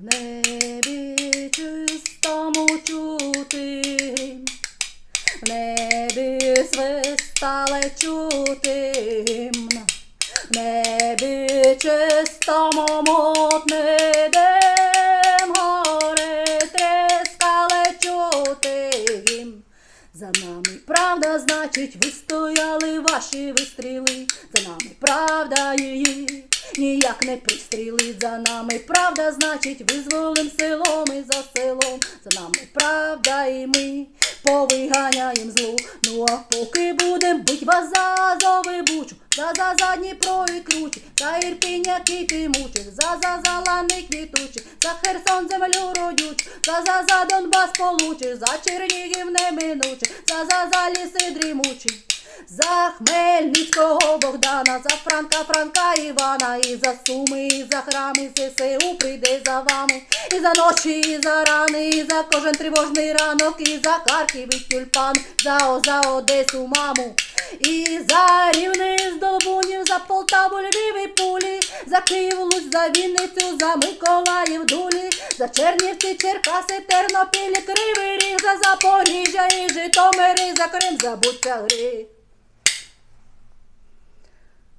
В небі чистому чути, в небі свистале чути, в небі чистому мутний дим, гори трескали чути. За нами правда, значить, вистояли ваші вистріли. За нами правда її ніяк не пристрілить. За нами правда, значить, визволим селом і за селом. За нами правда і ми повиганяєм зло. Ну а поки будем бить вас за азови бучу, за за за Дніпро і кручі, за Ірпінь, який ти мучив, за за за лани квітучі, за Херсон землю родючу, за за за Донбас получиш, за Чернігів неминуче, за за за ліси дрімучі. За Хмельницького Богдана, за Франка, Франка Івана, і за Суми, і за храми ЗСУ прийде за вами, і за ночі, і за рани, і за кожен тривожний ранок, і за Харків, і тюльпан, за, О- за Одесу, маму, і за Рівне, з Долбунів, за Полтаву, Львів і Пулі, за Київ, Луць, за Вінницю, за Миколаїв, Дулі, за Чернівці, Черкаси, Тернопіль, Кривий Ріг, за Запоріжжя і Житомир, і за Крим, забудьте гри.